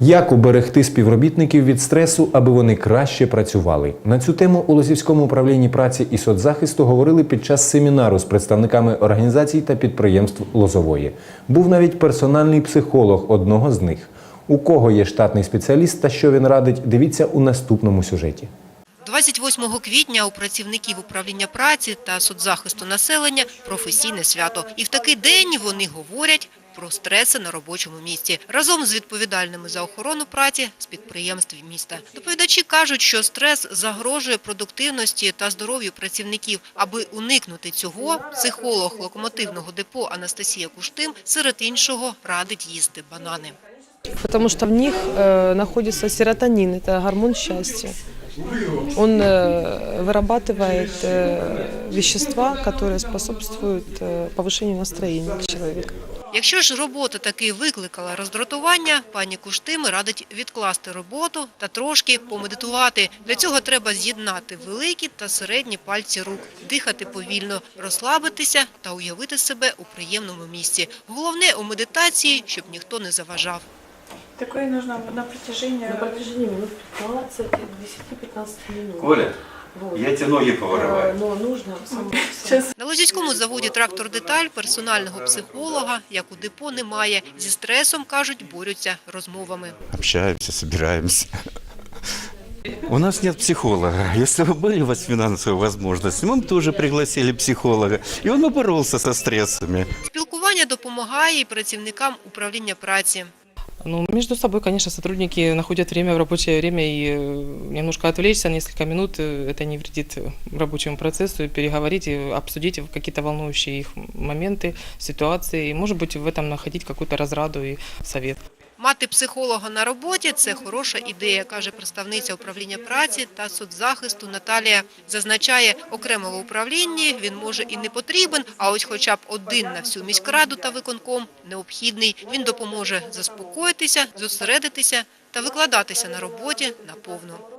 Як уберегти співробітників від стресу, аби вони краще працювали? На цю тему у Лозівському управлінні праці і соцзахисту говорили під час семінару з представниками організацій та підприємств Лозової. Був навіть персональний психолог одного з них. У кого є штатний спеціаліст та що він радить, дивіться у наступному сюжеті. 28 квітня у працівників управління праці та соцзахисту населення професійне свято. І в такий день вони говорять про стреси на робочому місці разом з відповідальними за охорону праці з підприємств міста. Доповідачі кажуть, що стрес загрожує продуктивності та здоров'ю працівників. Аби уникнути цього, психолог локомотивного депо Анастасія Куштим серед іншого радить їсти банани. Потому что в них э, находится серотонин, это гормон счастья. Он э, вырабатывает э, вещества, которые способствуют э, повышению настроения человека. Якщо ж робота таки викликала роздратування, пані Куштими радить відкласти роботу та трошки помедитувати. Для цього треба з'єднати великі та середні пальці рук, дихати повільно, розслабитися та уявити себе у приємному місці. Головне у медитації, щоб ніхто не заважав. Такое нужно на протяжении... На протяжении минут 15, 10-15 минут. Коля, Вот. я тебе ноги повырываю. Э, Но нужно само- Сейчас На Лозівському заводі «Трактор Деталь» персонального психолога, як у депо, немає. Зі стресом, кажуть, борються розмовами. общаемся, собираемся. У нас нет психолога. Если бы были у вас финансовые возможности, мы бы тоже пригласили психолога, и он бы боролся со стрессами. Спілкування допомагає і працівникам управління праці. Ну, между собой, конечно, сотрудники находят время в рабочее время и э, немножко отвлечься несколько минут, э, это не вредит э, рабочему процессу, и переговорить, и обсудить какие-то волнующие их моменты, ситуации, и, может быть, в этом находить какую-то разраду и совет. Мати психолога на роботі – це хороша ідея, каже представниця управління праці та соцзахисту Наталія. Зазначає, окремо в управлінні він може і не потрібен, а ось хоча б один на всю міськраду та виконком необхідний. Він допоможе заспокоїтися, зосередитися та викладатися на роботі наповну.